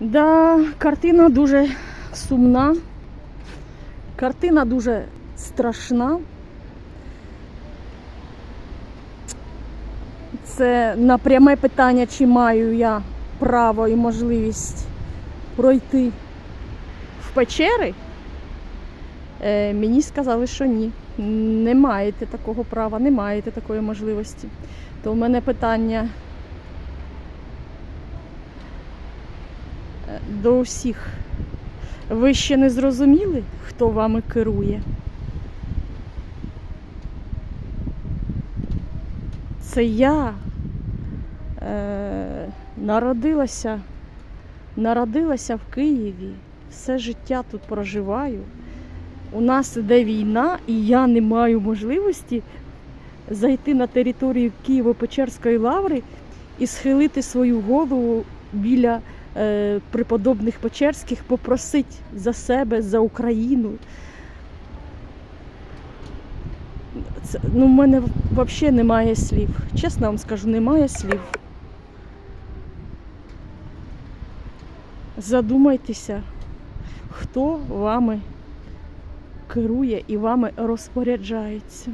Да, картина дуже сумна. Картина дуже страшна. Це на пряме питання, чи маю я право і можливість пройти в печери. Е, мені сказали, що ні. Не маєте такого права, не маєте такої можливості. То в мене питання до усіх. Ви ще не зрозуміли, хто вами керує? Це я е, народилася, народилася в Києві, все життя тут проживаю. У нас іде війна, і я не маю можливості зайти на територію Києво-Печерської лаври і схилити свою голову біля преподобних Печерських, попросити за себе, за Україну. Це, ну, в мене взагалі немає слів. Чесно вам скажу, немає слів. Задумайтеся, хто вами керує і вами розпоряджається.